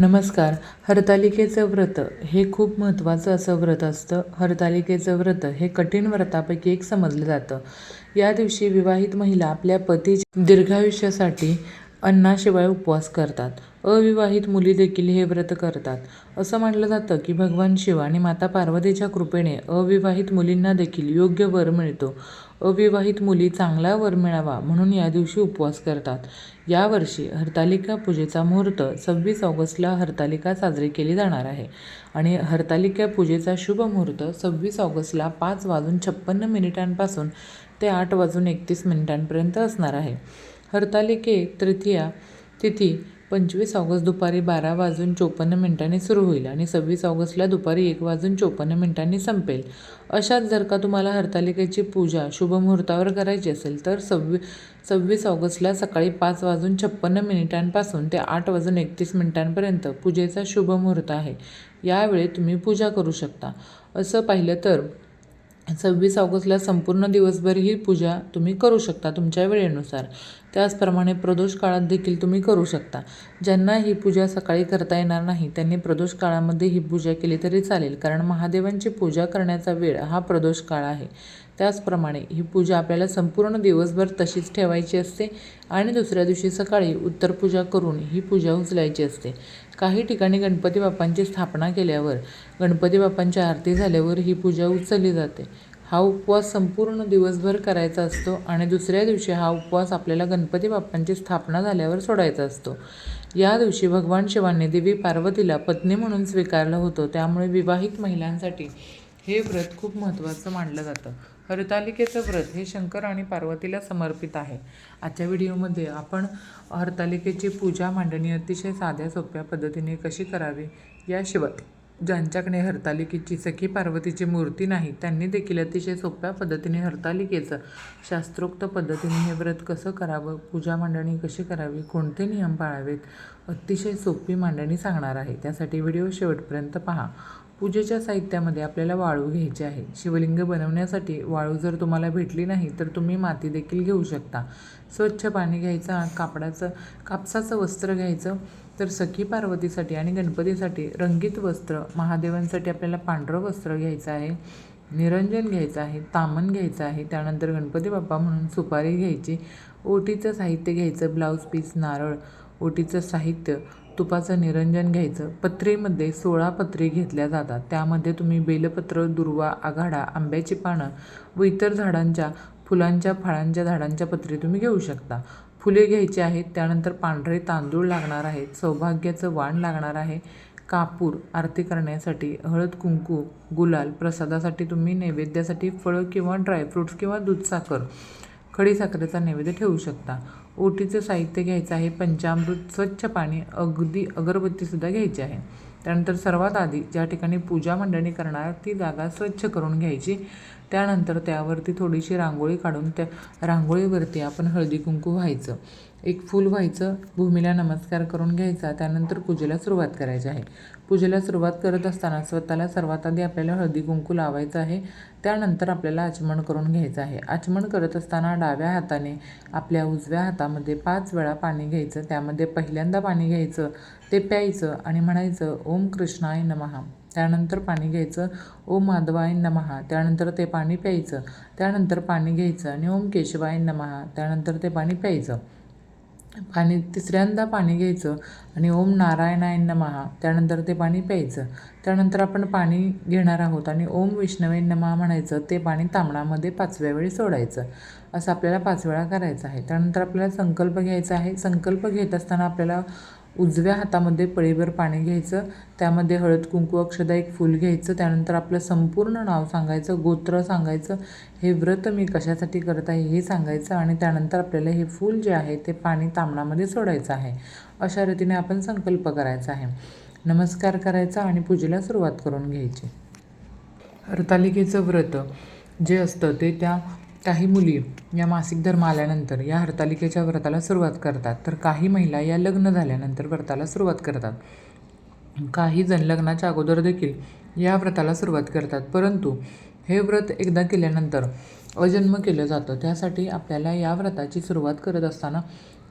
नमस्कार. हरतालिकेचं व्रत हे खूप महत्त्वाचं असं व्रत असतं. हरतालिकेचं व्रत हे कठीण व्रतापैकी एक समजलं जातं. या दिवशी विवाहित महिला आपल्या पतीच्या दीर्घायुष्यासाठी अन्नाशिवाय उपवास करतात. अविवाहित मुली देखील हे व्रत करतात. असं म्हटलं जातं की भगवान शिव आणि माता पार्वतीच्या कृपेने अविवाहित मुलींना देखील योग्य वर मिळतो. अविवाहित मुली चांगला वर मिळावा म्हणून या दिवशी उपवास करतात. यावर्षी हरतालिका पूजेचा मुहूर्त सव्वीस ऑगस्टला हरतालिका साजरी केली जाणार आहे आणि हरतालिका पूजेचा शुभ मुहूर्त सव्वीस ऑगस्टला पाच वाजून छप्पन्न मिनिटांपासून ते आठ वाजून एकतीस मिनिटांपर्यंत असणार आहे. हरतालिके तृतीया तिथी पंचवीस ऑगस्ट दुपारी बारा वाजून चोपन्न मिनिटांनी सुरू होईल आणि सव्वीस ऑगस्टला दुपारी एक वाजून चोपन्न मिनिटांनी संपेल. अशात जर का तुम्हाला हरतालिकेची पूजा शुभ मुहूर्तावर करायची असेल तर सव्वी सव्वीस ऑगस्टला सकाळी पाच वाजून छप्पन्न मिनिटांपासून ते आठ वाजून एकतीस मिनिटांपर्यंत पूजेचा शुभ मुहूर्त आहे. यावेळी तुम्ही पूजा करू शकता. असं पाहिलं तर सव्वीस ऑगस्टला संपूर्ण दिवसभर ही पूजा तुम्ही करू शकता तुमच्या वेळेनुसार. त्याचप्रमाणे प्रदोष काळात देखील तुम्ही करू शकता. ज्यांना ही पूजा सकाळी करता येणार नाही त्यांनी प्रदोष काळामध्ये ही पूजा केली तरी चालेल कारण महादेवांची पूजा करण्याचा वेळ हा प्रदोष काळ आहे. त्याचप्रमाणे ही पूजा आपल्याला संपूर्ण दिवसभर तशीच ठेवायची असते आणि दुसऱ्या दिवशी सकाळी उत्तर पूजा करून ही पूजा उचलायची असते. काही ठिकाणी गणपती बाप्पांची स्थापना केल्यावर गणपती बाप्पांची आरती झाल्यावर ही पूजा उचलली जाते. हा उपवास संपूर्ण दिवसभर करायचा असतो आणि दुसऱ्या दिवशी हा उपवास आपल्याला गणपती बाप्पांची स्थापना झाल्यावर सोडायचा असतो. या दिवशी भगवान शिवांनी देवी पार्वतीला पत्नी म्हणून स्वीकारलं होतं. त्यामुळे विवाहित महिलांसाठी हे व्रत खूप महत्त्वाचं मानलं जातं. हरतालिकेचं व्रत हे शंकर आणि पार्वतीला समर्पित आहे. आजच्या व्हिडिओमध्ये आपण हरतालिकेची पूजा मांडणी अतिशय साध्या सोप्या पद्धतीने कशी करावी याशिवाय ज्यांच्याकडे हरतालिकेची सखी पार्वतीची मूर्ती नाही त्यांनी देखील अतिशय सोप्या पद्धतीने हरतालिकेचं शास्त्रोक्त पद्धतीने हे व्रत कसं करावं पूजा मांडणी कशी करावी कोणते नियम पाळावेत अतिशय सोपी मांडणी सांगणार आहे. त्यासाठी व्हिडिओ शेवटपर्यंत पहा. पूजेच्या साहित्यामध्ये आपल्याला वाळू घ्यायची आहे. शिवलिंग बनवण्यासाठी वाळू जर तुम्हाला भेटली नाही तर तुम्ही माती देखील घेऊ शकता. स्वच्छ पाणी घ्यायचं कापडाचं कापसाचं वस्त्र घ्यायचं तर सखी पार्वतीसाठी आणि गणपतीसाठी रंगीत वस्त्र महादेवांसाठी आपल्याला पांढरं वस्त्र घ्यायचं आहे निरंजन घ्यायचं आहे तामन घ्यायचं आहे त्यानंतर गणपती बाप्पा म्हणून सुपारी घ्यायची ओटीचं साहित्य घ्यायचं ब्लाऊज पीस नारळ ओटीचं साहित्य तुपाचं निरंजन घ्यायचं. पत्रेमध्ये सोळा पत्रे घेतल्या जातात. त्यामध्ये तुम्ही बेलपत्र दुर्वा आघाडा आंब्याची पानं व इतर झाडांच्या फुलांच्या फळांच्या झाडांच्या पत्रे तुम्ही घेऊ शकता. फुले घ्यायची आहेत त्यानंतर पांढरे तांदूळ लागणार आहेत सौभाग्याचं वाण लागणार आहे. कापूर आरती करण्यासाठी हळद कुंकू गुलाल प्रसादासाठी तुम्ही नैवेद्यासाठी फळं किंवा ड्रायफ्रूट्स किंवा दूधसाखर खडीसाखरेचा नैवेद्य ठेवू शकता. ओटीचं साहित्य घ्यायचं आहे पंचामृत स्वच्छ पाणी अगदी अगरबत्तीसुद्धा घ्यायची आहे. त्यानंतर सर्वात आधी ज्या ठिकाणी पूजा मंडळी करणार ती जागा स्वच्छ करून घ्यायची. त्यानंतर त्यावरती थोडीशी रांगोळी काढून त्या रांगोळीवरती आपण हळदी कुंकू व्हायचं. एक फूल व्हायचं भूमीला नमस्कार करून घ्यायचा त्यानंतर पूजेला सुरुवात करायची आहे. पूजेला सुरुवात करत असताना स्वतःला सर्वात आधी आपल्याला हळदी कुंकू लावायचं आहे त्यानंतर आपल्याला आचमन करून घ्यायचं आहे. आचमन करत असताना डाव्या हाताने आपल्या उजव्या हातामध्ये पाच वेळा पाणी घ्यायचं त्यामध्ये पहिल्यांदा पाणी घ्यायचं ते प्यायचं आणि म्हणायचं ओम कृष्णाय नमहा त्यानंतर पाणी घ्यायचं ओम माधवाय नमहा त्यानंतर ते पाणी प्यायचं त्यानंतर पाणी घ्यायचं आणि ओम केशवाय नमहा त्यानंतर ते पाणी प्यायचं. पाणी तिसऱ्यांदा पाणी घ्यायचं आणि ओम नारायणाय नमहा त्यानंतर ते पाणी प्यायचं. त्यानंतर आपण पाणी घेणार आहोत आणि ओम विष्णवे नमहा म्हणायचं. ते पाणी तांबणामध्ये पाचव्या वेळी सोडायचं. असं आपल्याला पाच वेळा करायचं आहे. त्यानंतर आपल्याला संकल्प घ्यायचा आहे. संकल्प घेत असताना आपल्याला उजव्या हातामध्ये पळीभर पाणी घ्यायचं त्यामध्ये हळद कुंकू अक्षदा एक फूल घ्यायचं त्यानंतर आपलं संपूर्ण नाव सांगायचं गोत्र सांगायचं हे व्रत मी कशासाठी करत आहे हे सांगायचं आणि त्यानंतर आपल्याला हे फूल जे आहे ते पाणी तांबणामध्ये सोडायचं आहे अशा रीतीने आपण संकल्प करायचा आहे. नमस्कार करायचा आणि पूजेला सुरुवात करून घ्यायची. हरतालिकेचं व्रत जे असतं ते त्या काही मुली या मासिक धर्म आल्यानंतर या हरतालिकेच्या व्रताला सुरुवात करतात. तर काही महिला या लग्न झाल्यानंतर व्रताला सुरुवात करतात. काही जण लग्नाच्या अगोदर देखील या व्रताला सुरुवात करतात. परंतु हे व्रत एकदा केल्यानंतर अजन्म केलं जातं. त्यासाठी आपल्याला या व्रताची सुरुवात करत असताना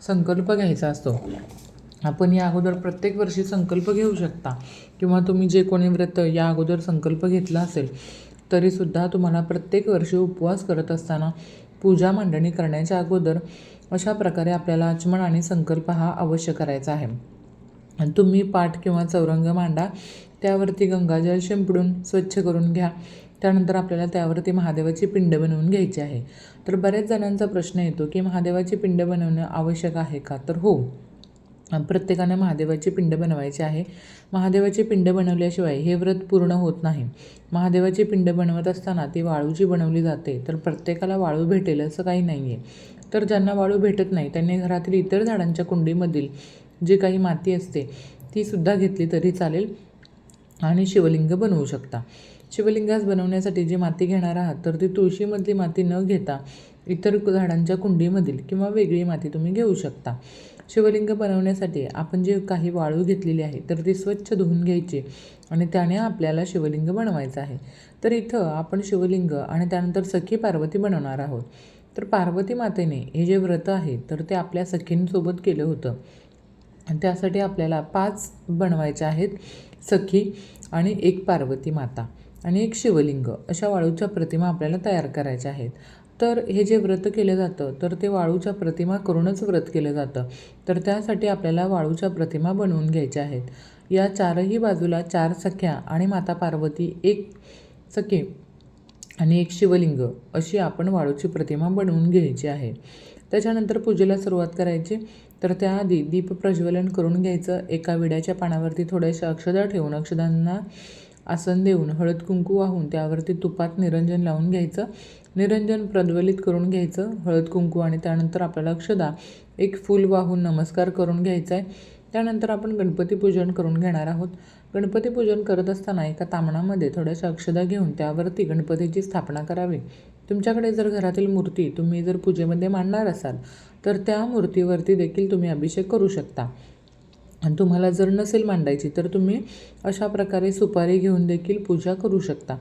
संकल्प घ्यायचा असतो. आपण या अगोदर प्रत्येक वर्षी संकल्प घेऊ शकता. किंवा तुम्ही जे कोणी व्रत या अगोदर संकल्प घेतला असेल तरीसुद्धा तुम्हाला प्रत्येक वर्षी उपवास करत असताना पूजा मांडणी करण्याच्या अगोदर अशा प्रकारे आपल्याला आचमन आणि संकल्प हा अवश्य करायचा आहे. तुम्ही पाठ किंवा चौरंग मांडा त्यावरती गंगाजल शिंपडून स्वच्छ करून घ्या. त्यानंतर आपल्याला त्यावरती महादेवाची पिंड बनवून घ्यायची आहे. तर बऱ्याच जणांचा प्रश्न येतो की महादेवाची पिंड बनवणं आवश्यक आहे का? तर हो. प्रत्येकाने महादेवाचे पिंड बनवायचे आहे. महादेवाचे पिंड बनवल्याशिवाय हे व्रत पूर्ण होत नाही. महादेवाची पिंड बनवत असताना ती वाळूची बनवली जाते. तर प्रत्येकाला वाळू भेटेल असं काही नाही आहे तर ज्यांना वाळू भेटत नाही त्यांनी घरातील इतर झाडांच्या कुंडीमधील जी काही माती असते तीसुद्धा घेतली तरी चालेल आणि शिवलिंग बनवू शकता. शिवलिंगास बनवण्यासाठी जी माती घेणार आहात तर ती तुळशीमधली माती न घेता इतर झाडांच्या कुंडीमधील किंवा वेगळी माती तुम्ही घेऊ शकता. शिवलिंग बनवण्यासाठी आपण जे काही वाळू घेतलेली आहे तर ती स्वच्छ धुवून घ्यायची आणि त्याने आपल्याला शिवलिंग बनवायचं आहे. तर इथं आपण शिवलिंग आणि त्यानंतर सखी पार्वती बनवणार आहोत. तर पार्वती मातेने हे जे व्रत आहे तर ते आपल्या सखींसोबत केलं होतं. त्यासाठी आपल्याला पाच बनवायचे आहेत सखी आणि एक पार्वती माता आणि एक शिवलिंग. अशा वाळूच्या प्रतिमा आपल्याला तयार करायच्या आहेत. तर हे जे व्रत केलं जातं तर ते वाळूच्या प्रतिमा करूनच व्रत केलं जातं. तर त्यासाठी आपल्याला वाळूच्या प्रतिमा बनवून घ्यायच्या आहेत. या चारही बाजूला चार सख्या आणि माता पार्वती एक सखी आणि एक शिवलिंग अशी आपण वाळूची प्रतिमा बनवून घ्यायची आहे. त्याच्यानंतर पूजेला सुरुवात करायची. तर त्याआधी दीप प्रज्वलन करून घ्यायचं. एका विड्याच्या पानावरती थोड्याशा अक्षदा ठेवून अक्षदांना आसन देऊन हळद कुंकू वाहून त्यावरती तुपात निरंजन लावून घ्यायचं. निरंजन प्रज्वलित करून घ्यायचं. हळद कुंकू आणि त्यानंतर आपल्याला अक्षदा एक फूल वाहून नमस्कार करून घ्यायचा आहे त्यानंतर आपण गणपती पूजन करून घेणार आहोत. गणपती पूजन करत असताना एका तामणामध्ये थोड्याशा अक्षदा घेऊन त्यावरती गणपतीची स्थापना करावी. तुमच्याकडे जर घरातील मूर्ती तुम्ही जर पूजेमध्ये मांडणार असाल तर त्या मूर्तीवरती देखील तुम्ही अभिषेक करू शकता. आणि तुम्हाला जर नसेल मांडायची तर तुम्ही अशा प्रकारे सुपारी घेऊन देखील पूजा करू शकता.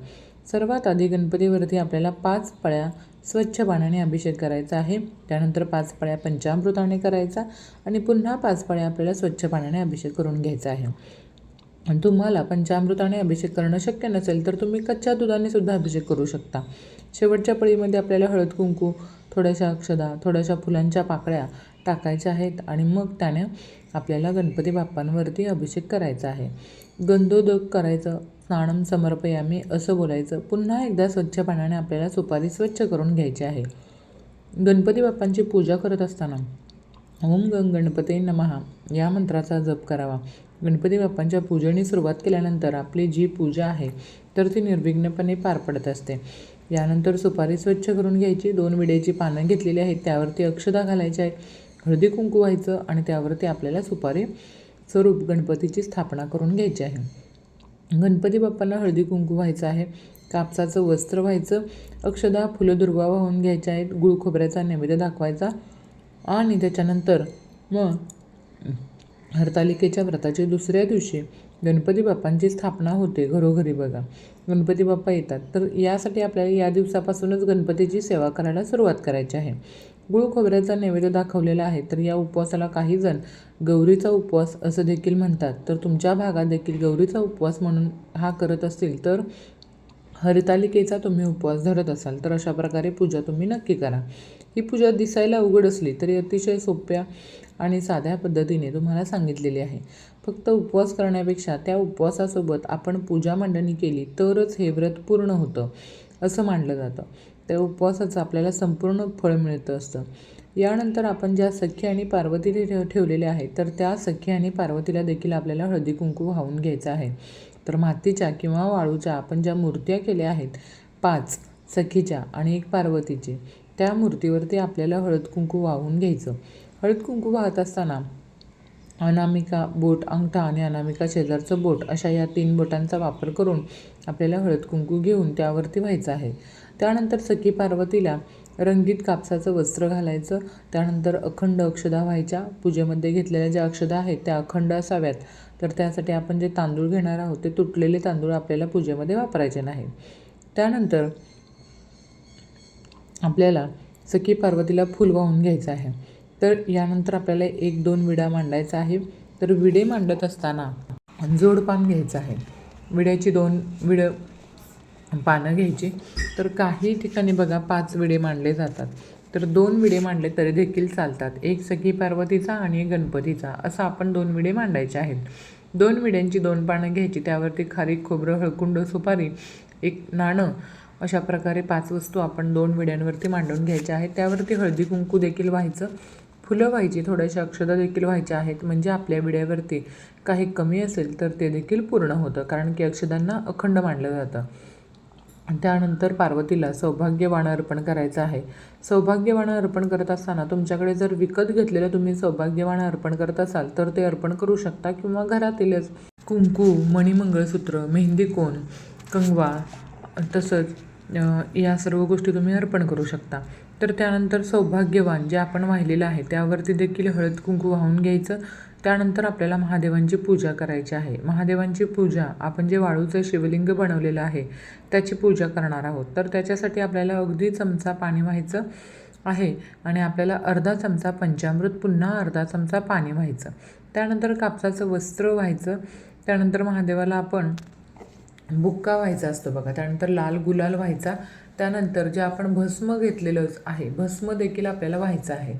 सर्वात आधी गणपतीवरती आपल्याला पाच पळ्या स्वच्छ पाण्याने अभिषेक करायचा आहे. त्यानंतर पाच पळ्या पंचामृताने करायचा आणि पुन्हा पाच पळ्या आपल्याला स्वच्छ पाण्याने अभिषेक करून घ्यायचा आहे. आणि तुम्हाला पंचामृताने अभिषेक करणं शक्य नसेल तर तुम्ही कच्च्या दुधाने सुद्धा अभिषेक करू शकता. शेवटच्या पळीमध्ये आपल्याला हळद कुंकू थोड्याशा अक्षदा थोड्याशा फुलांच्या पाकळ्या टाकायच्या आहेत आणि मग त्याने आपल्याला गणपती बाप्पांवरती अभिषेक करायचा आहे. गंधोदक करायचं स्नानम समर्पयामी असं बोलायचं. पुन्हा एकदा स्वच्छ पाण्याने आपल्याला सुपारी स्वच्छ करून घ्यायची आहे. गणपती बाप्पांची पूजा करत असताना ओम गंग गणपती नमहा या मंत्राचा जप करावा. गणपती बाप्पांच्या पूजेने सुरुवात केल्यानंतर आपली जी पूजा आहे तर ती निर्विघ्नपणे पार पडत असते. यानंतर सुपारी स्वच्छ करून घ्यायची दोन विड्याची पानं घेतलेली आहेत त्यावरती अक्षदा घालायची आहेत. हळदी कुंकू व्हायचं आणि त्यावरती आपल्याला सुपारी स्वरूप गणपतीची स्थापना करून घ्यायची आहे. गणपती बाप्पांना हळदी कुंकू व्हायचं आहे. कापसाचं वस्त्र व्हायचं. अक्षदा फुलं दुर्वा वाहून घ्यायच्या आहेत. गुळ खोबऱ्याचा नैवेद्य दाखवायचा. आणि त्याच्यानंतर मग हरतालिकेच्या व्रताच्या दुसऱ्या दिवशी गणपती बाप्पांची स्थापना होते घरोघरी बघा. गणपती बाप्पा येतात. तर यासाठी आपल्याला या दिवसापासूनच गणपतीची सेवा करायला सुरुवात करायची आहे. गुळ खोबऱ्याचा नैवेद्य दाखवलेला आहे तर या उपवासाला काही जण गौरीचा उपवास असं देखील म्हणतात. तर तुमच्या भागात देखील गौरीचा उपवास म्हणून हा करत असतील तर हरितालिकेचा तुम्ही उपवास धरत असाल तर अशा प्रकारे पूजा तुम्ही नक्की करा. ही पूजा दिसायला अवघड असली तरी अतिशय सोप्या आणि साध्या पद्धतीने तुम्हाला सांगितलेली आहे. फक्त उपवास करण्यापेक्षा त्या उपवासासोबत आपण पूजा मांडणी केली तरच हे व्रत पूर्ण होतं असं मानलं जातं. त्या उपवासाचं आपल्याला संपूर्ण फळ मिळतं असतं. यानंतर आपण ज्या सख्या आणि पार्वतीने ठेव ठेवलेल्या आहेत तर त्या सख्या आणि पार्वतीला देखील आपल्याला हळदी कुंकू वाहून घ्यायचं आहे. तर मातीच्या किंवा वाळूच्या आपण ज्या मूर्त्या केल्या आहेत पाच सखीच्या आणि एक पार्वतीची त्या मूर्तीवरती आपल्याला हळद कुंकू वाहून घ्यायचं. हळद कुंकू वाहत असताना अनामिका बोट अंगठा आणि अनामिका शेजारचं बोट अशा या तीन बोटांचा वापर करून आपल्याला हळद कुंकू घेऊन त्यावरती व्हायचं आहे. त्यानंतर सखी पार्वतीला रंगीत कापसाचं वस्त्र घालायचं. त्यानंतर अखंड अक्षदा व्हायच्या. पूजेमध्ये घेतलेल्या ज्या अक्षदा आहेत त्या अखंड असाव्यात. तर त्यासाठी आपण जे तांदूळ घेणार आहोत ते तुटलेले तांदूळ आपल्याला पूजेमध्ये वापरायचे नाही. त्यानंतर आपल्याला सखी पार्वतीला फूल वाहून घ्यायचं आहे. तर यानंतर आपल्याला एक दोन विडा मांडायचा आहे. तर विडे मांडत असताना जोडपान घ्यायचं आहे. विड्याची दोन विडं पानं घ्यायची. तर काही ठिकाणी बघा पाच विडे मांडले जातात. तर दोन विडे मांडले तरी देखील चालतात. एक सखी पार्वतीचा आणि एक गणपतीचा. असं आपण दोन विडे मांडायचे आहेत. दोन विड्यांची दोन पानं घ्यायची. त्यावरती खारीक खोबरं हळकुंड सुपारी एक नाणं अशा प्रकारे पाच वस्तू आपण दोन विड्यांवरती मांडून घ्यायच्या आहेत. त्यावरती हळदी कुंकू देखील व्हायचं. फुलं व्हायची थोड्याशा अक्षदा देखील व्हायच्या आहेत. म्हणजे आपल्या विड्यावरती काही कमी असेल तर ते देखील पूर्ण होतं. कारण की अक्षदांना अखंड मांडलं जातं. त्यानंतर पार्वतीला सौभाग्यवाणं अर्पण करायचं आहे. सौभाग्यवाणं अर्पण करत असताना तुमच्याकडे जर विकत घेतलेलं तुम्ही सौभाग्यवाणं अर्पण करत असाल तर ते अर्पण करू शकता किंवा घरातीलच. कुंकू मणिमंगळसूत्र मेहंदी कोण कंगवा तसंच या सर्व गोष्टी तुम्ही अर्पण करू शकता. तर त्यानंतर सौभाग्यवान जे आपण वाहिलेलं आहे त्यावरती देखील हळद कुंकू वाहून घ्यायचं. त्यानंतर आपल्याला महादेवांची पूजा करायची आहे. महादेवांची पूजा आपण जे वाळूचं शिवलिंग बनवलेलं आहे त्याची पूजा करणार आहोत. तर त्याच्यासाठी आपल्याला अगदी चमचा पाणी व्हायचं आहे आणि आपल्याला अर्धा चमचा पंचामृत पुन्हा अर्धा चमचा पाणी व्हायचं. त्यानंतर कापसाचं वस्त्र व्हायचं. त्यानंतर महादेवाला आपण बुक्का व्हायचा असतो बघा. त्यानंतर लाल गुलाल व्हायचा. त्यानंतर जे आपण भस्म घेतलेलं आहे भस्म देखील आपल्याला व्हायचं आहे.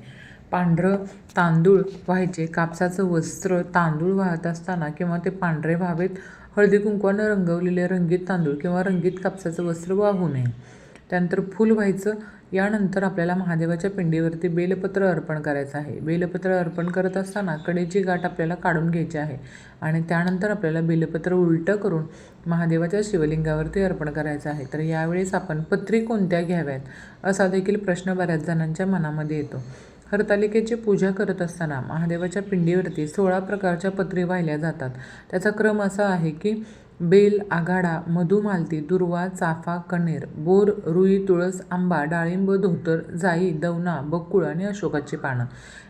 पांढरं तांदूळ व्हायचे. कापसाचं वस्त्र तांदूळ वाहत असताना किंवा ते पांढरे व्हावेत हळदी कुंकवानं रंगवलेले रंगीत तांदूळ किंवा रंगीत कापसाचं वस्त्र वाहू नये. त्यानंतर फूल व्हायचं. यानंतर आपल्याला महादेवाच्या पिंडीवरती बेलपत्र अर्पण करायचं आहे. बेलपत्र अर्पण करत असताना कडेची गाठ आपल्याला काढून घ्यायची आहे आणि त्यानंतर आपल्याला बेलपत्र उलटं करून महादेवाच्या शिवलिंगावरती अर्पण करायचं आहे. तर यावेळेस आपण पत्री कोणत्या घ्याव्यात असा देखील प्रश्न बऱ्याच जणांच्या मनामध्ये येतो. हरतालिकेची पूजा करत असताना महादेवाच्या पिंडीवरती सोळा प्रकारच्या पत्री वाहिल्या जातात. त्याचा क्रम असा आहे की बेल आघाडा मधुमालती दुर्वा चाफा कणेर बोर रुई तुळस आंबा डाळिंब धोतर जाई दवना बकुळ आणि अशोकाची पानं.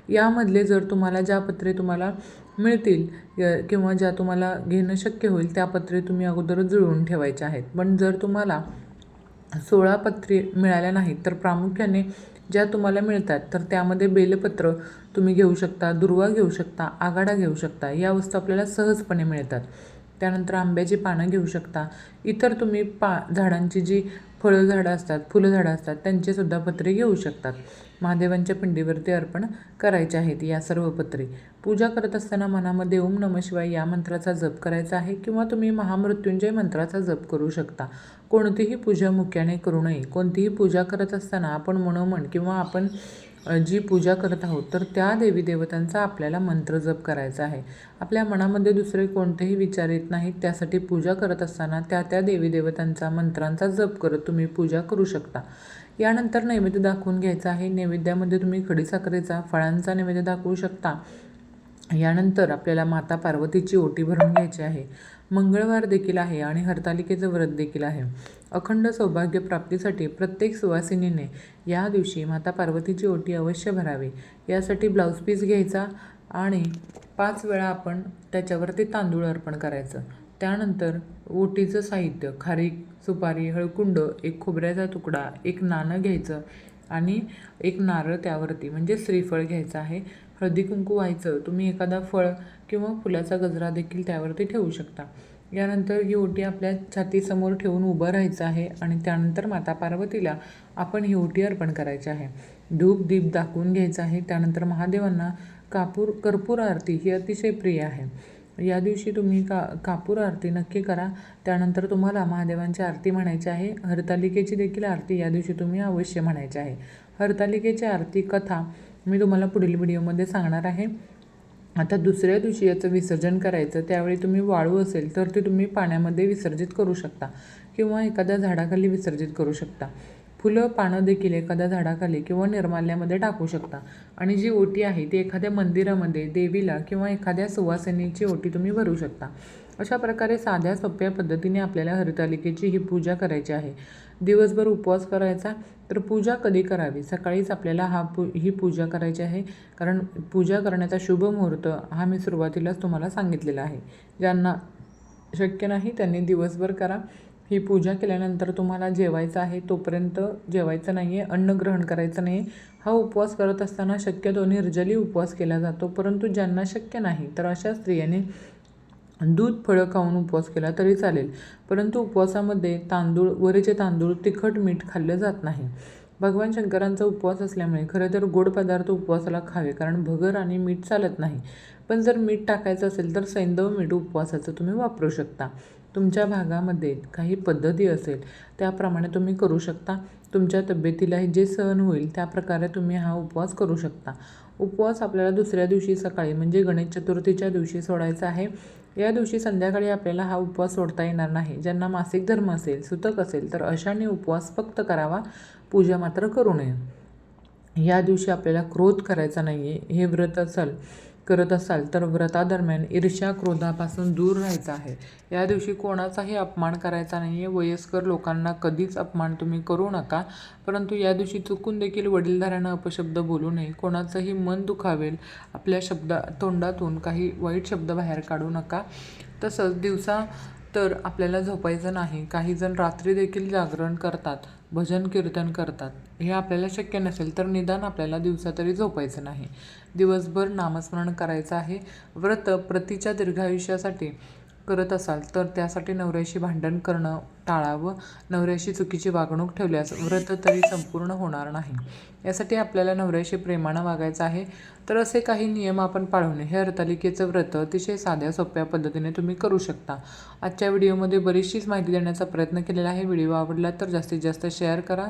यामधले जर तुम्हाला ज्या पत्रे तुम्हाला मिळतील य- किंवा ज्या तुम्हाला घेणं शक्य होईल त्या पत्रे तुम्ही अगोदरच जुळवून ठेवायच्या आहेत. पण जर तुम्हाला सोळा पत्रे मिळाल्या नाहीत तर प्रामुख्याने ज्या तुम्हाला मिळतात तर त्यामध्ये बेलपत्र तुम्ही घेऊ शकता दुर्वा घेऊ शकता आघाडा घेऊ शकता या वस्तू आपल्याला सहजपणे मिळतात. त्यानंतर आंब्याची पानं घेऊ शकता. इतर तुम्ही पा झाडांची जी फळझाडं असतात फुलझाडं असतात त्यांचेसुद्धा पत्रे घेऊ शकतात. महादेवांच्या पिंडीवरती अर्पण करायचे आहेत या सर्व पत्रे. पूजा करत असताना मनामध्ये ओम नम शिवाय या मंत्राचा जप करायचा आहे किंवा तुम्ही महामृत्युंजय मंत्राचा जप करू शकता. कोणतीही पूजा मुख्याने करू नये. कोणतीही पूजा करत असताना आपण मनोमन किंवा आपण जी पूजा करत आहोत तर त्या देवी देवतांचा आपल्याला मंत्र जप करायचा आहे. आपल्या मनामध्ये दुसरे कोणतेही विचार येत नाहीत त्यासाठी पूजा करत असताना त्या त्या देवी देवतांचा मंत्रांचा जप करत तुम्ही पूजा करू शकता. यानंतर नैवेद्य दाखवून घ्यायचा आहे. नैवेद्यामध्ये तुम्ही खडीसाखरेचा फळांचा नैवेद्य दाखवू शकता. यानंतर आपल्याला माता पार्वतीची ओटी भरून घ्यायची आहे. मंगळवार देखील आहे आणि हरतालिकेचं व्रत देखील आहे. अखंड सौभाग्य प्राप्तीसाठी प्रत्येक सुवासिनीने या दिवशी माता पार्वतीची ओटी अवश्य भरावी. यासाठी ब्लाऊज पीस घ्यायचा आणि पाच वेळा आपण त्याच्यावरती तांदूळ अर्पण करायचं. त्यानंतर ओटीचं साहित्य खारीक सुपारी हळकुंड एक खोबऱ्याचा तुकडा एक नाणं घ्यायचं आणि एक नारळ त्यावरती म्हणजे श्रीफळ घ्यायचं आहे. हळदीकुंकू व्हायचं तुम्ही एखादा फळ किंवा फुलाचा गजरा देखील त्यावरती ठेवू शकता. यानंतर ही ओटी आपल्या छातीसमोर ठेवून उभं राहायचं आहे आणि त्यानंतर माता पार्वतीला आपण ही ओटी अर्पण करायची आहे. धूप दीप दाखवून घ्यायचं आहे. त्यानंतर महादेवांना कापूर कर्पूर आरती ही अतिशय प्रिय आहे. या दिवशी तुम्ही का कापूर आरती नक्की करा. त्यानंतर तुम्हाला महादेवांची आरती म्हणायची आहे. हरतालिकेची देखील आरती या दिवशी तुम्ही अवश्य म्हणायची आहे. हरतालिकेची आरती कथा मी तुम्हाला पुढील व्हिडिओमध्ये सांगणार आहे. आता दुसऱ्या दिवशी याचं विसर्जन करायचं त्यावेळी तुम्ही वाळू असेल तर ते तुम्ही पाण्यामध्ये विसर्जित करू शकता किंवा एखाद्या झाडाखाली विसर्जित करू शकता. फुलं पानं देखील एखाद्या झाडाखाली किंवा निर्माल्यामध्ये टाकू शकता. आणि जी ओटी आहे ती एखाद्या मंदिरामध्ये देवीला किंवा एखाद्या सुवासिनीची ओटी तुम्ही भरू शकता. अशा प्रकारे साध्या सोप्या पद्धतीने आपल्याला हरितालिकेची ही पूजा करायची आहे. दिवसभर उपवास करायचा तर पूजा कधी करावी? सकाळीच आपल्याला हा पू ही पूजा करायची आहे. कारण पूजा करण्याचा शुभ मुहूर्त हा मी सुरुवातीलाच तुम्हाला सांगितलेला आहे. ज्यांना शक्य नाही त्यांनी दिवसभर करा. ही पूजा केल्यानंतर तुम्हाला जेवायचं आहे तोपर्यंत जेवायचं नाही आहे अन्न ग्रहण करायचं नाही हा उपवास करत असताना शक्यतो निर्जली उपवास केला जातो. परंतु ज्यांना शक्य नाही तर अशा स्त्रियांनी दूध फळं खाऊन उपवास केला तरी चालेल. परंतु उपवासामध्ये तांदूळ वरीचे तांदूळ तिखट मीठ खाल्लं जात नाही. भगवान शंकरांचा उपवास असल्यामुळे खरं तर गोड पदार्थ उपवासाला खावे कारण भगर आणि मीठ चालत नाही. पण जर मीठ टाकायचं असेल तर सैंदव मीठ उपवासाचं तुम्ही वापरू शकता. तुमच्या भागामध्ये काही पद्धती असेल त्याप्रमाणे तुम्ही करू शकता. तुमच्या तब्येतीला जे सहन होईल त्या प्रकारे तुम्ही हा उपवास करू शकता. उपवास आपल्याला दुसऱ्या दिवशी सकाळी म्हणजे गणेश चतुर्थीच्या दिवशी सोडायचा आहे. या दिवशी संध्याकाळी आपल्याला हा उपवास सोडता येणार नाही. ज्यांना मासिक धर्म असेल सुतक असेल तर अशाने उपवास फक्त करावा पूजा मात्र करू नये. या दिवशी आपल्याला क्रोध करायचा नाही आहे हे व्रत असाल करत असाल तर व्रतादरम्यान ईर्ष्या क्रोधापासून दूर राहायचं आहे. या दिवशी कोणाचाही अपमान करायचा नाही आहे वयस्कर लोकांना कधीच अपमान तुम्ही करू नका. परंतु या दिवशी चुकून देखील वडीलधाऱ्यांना अपशब्द बोलू नये. कोणाचंही मन दुखावेल. आपल्या शब्दा तोंडातून काही वाईट शब्द बाहेर काढू नका. तसंच दिवसा तर आपल्याला झोपायचं नाही. काही जण रात्री देखील जागरण करतात. भजन कीर्तन करतात. हे आपल्याला शक्य नसेल तर निदान आपल्याला दिवसा तरी झोपायचं नाही. दिवसभर नामस्मरण करायचं आहे. व्रत प्रतीच्या दीर्घायुष्यासाठी करत असाल तर त्यासाठी नवऱ्याशी भांडण करणं टाळावं. नवऱ्याशी चुकीची वागणूक ठेवल्यास व्रत तरी संपूर्ण होणार नाही. यासाठी आपल्याला नवऱ्याशी प्रेमानं वागायचं आहे. तर असे काही नियम आपण पाळवणे हे हरतालिकेचं व्रत अतिशय साध्या सोप्या पद्धतीने तुम्ही करू शकता. आजच्या व्हिडिओमध्ये बरीचशीच माहिती देण्याचा प्रयत्न केलेला आहे. व्हिडिओ आवडला तर जास्तीत जास्त शेअर करा.